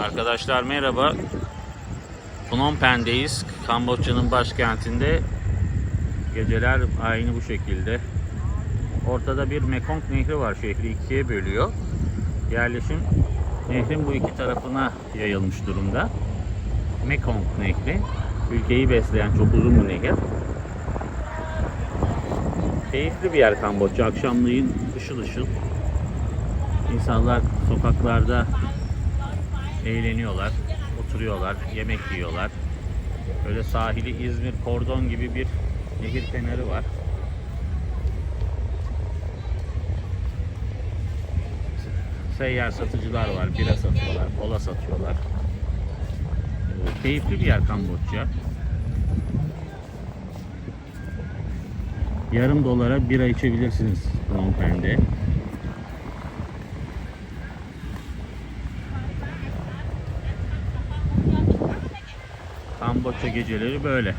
Arkadaşlar merhaba. Phnom Penh'deyiz. Kamboçya'nın başkentinde. Geceler aynı bu şekilde. Ortada bir Mekong Nehri var. Şehri ikiye bölüyor. Yerleşim nehrin bu iki tarafına yayılmış durumda. Mekong Nehri. Ülkeyi besleyen çok uzun bir nehir. Keyifli bir yer Kamboçya. Akşamleyin ışıl ışıl. İnsanlar sokaklarda eğleniyorlar, oturuyorlar, yemek yiyorlar. Böyle sahili İzmir kordon gibi bir nehir kenarı var. Seyyar satıcılar var, bira satıyorlar, kola satıyorlar. Keyifli bir yer Kamboçya. Yarım dolara bira içebilirsiniz Phnom Penh'de. Kamboçya geceleri böyle.